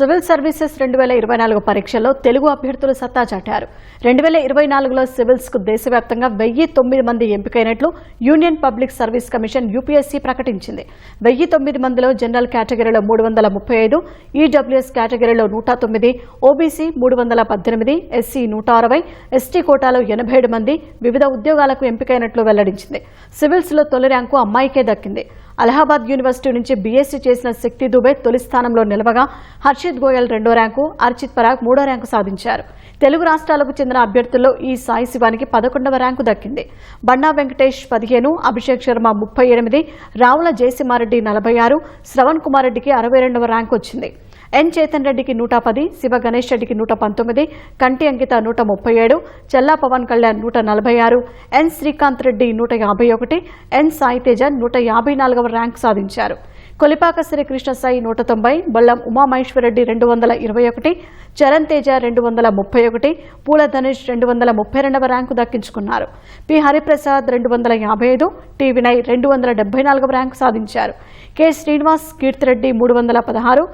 Civil services రెండు వేల ఇరవై నాలుగు పరీక్షల్లో తెలుగు అభ్యర్థులు సత్తా చాటారు. రెండు వేల ఇరవై నాలుగులో సివిల్స్కు దేశవ్యాప్తంగా వెయ్యి తొమ్మిది మంది ఎంపికైనట్లు union public service commission UPSC ప్రకటించింది. వెయ్యి తొమ్మిది మందిలో జనరల్ కేటగిరీలో మూడు వందల ముప్పై ఐదు ఈడబ్ల్యూఎస్ కేటగిరీలో నూట తొమ్మిది ఓబీసీ మూడు వందల పద్దెనిమిది ఎస్సీ నూట అరవై ఎస్టీ కోటాలో ఎనభై ఏడు మంది వివిధ ఉద్యోగాలకు ఎంపికైనట్లు వెల్లడించింది. సివిల్స్లో తొలి ర్యాంకు అమ్మాయికే దక్కింది. అలహాబాద్ యూనివర్సిటీ నుంచి బీఎస్సీ చేసిన శక్తి దుబే తొలి స్థానంలో నిలవగా హర్షిత్ గోయల్ రెండో ర్యాంకు అర్చిత్ పరాగ్ మూడో ర్యాంకు సాధించారు. తెలుగు రాష్ట్రాలకు చెందిన అభ్యర్థుల్లో ఈ సాయి శివానికి పదకొండవ ర్యాంకు దక్కింది. బండా వెంకటేష్ పదిహేను అభిషేక్ శర్మ ముప్పై ఎనిమిది రావుల జయసింహారెడ్డి నలభై ఆరు శ్రవణ్ కుమార్ రెడ్డికి అరవై రెండవ ర్యాంకు వచ్చింది. ఎన్ చేతన్ రెడ్డికి నూట పది శివ గణేష్ రెడ్డికి నూట పంతొమ్మిది కంటి అంకిత నూట ముప్పై ఏడు చెల్లా పవన్ కళ్యాణ్ నూట నలభై ఆరు ఎన్ శ్రీకాంత్ రెడ్డి నూట యాభై ఒకటి ఎన్ సాయితేజ నూట యాభై నాలుగవ ర్యాంక్ సాధించారు. కొలిపాక శ్రీకృష్ణ సాయి నూట తొంభై బొల్లం ఉమామహేశ్వరరెడ్డి రెండు వందల ఇరవై ఒకటి చరణ్ తేజ రెండు వందల ముప్పై ఒకటి పూల ధనుష్ రెండు వందల ముప్పై రెండవ ర్యాంకు దక్కించుకున్నారు. పి. హరిప్రసాద్ రెండు వందల యాభై ఐదు టి. వినయ్ రెండు వందల డెబ్బై నాలుగవ ర్యాంకు సాధించారు. కె. శ్రీనివాస్ కీర్తిరెడ్డి మూడు వందల పదహారు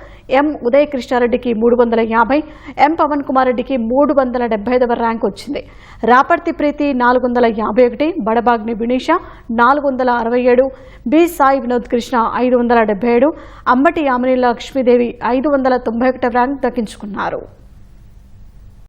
ఎం. ఉదయ కృష్ణారెడ్డికి మూడు వందల యాభై ఎం. పవన్ కుమార్ రెడ్డికి మూడు వందల డెబ్బై ఐదవ ర్యాంక్ వచ్చింది. రాపర్తి ప్రీతి నాలుగు వందల యాభై ఒకటి బడబాగ్ని వినీష నాలుగు వందల అరవై ఏడు బి. సాయి వినోద్ కృష్ణ ఐదు వందల డెబ్బై ఏడు అంబటి యామిని లక్ష్మీదేవి ఐదు వందల తొంభై ఒకటి ర్యాంక్ దక్కించుకున్నారు.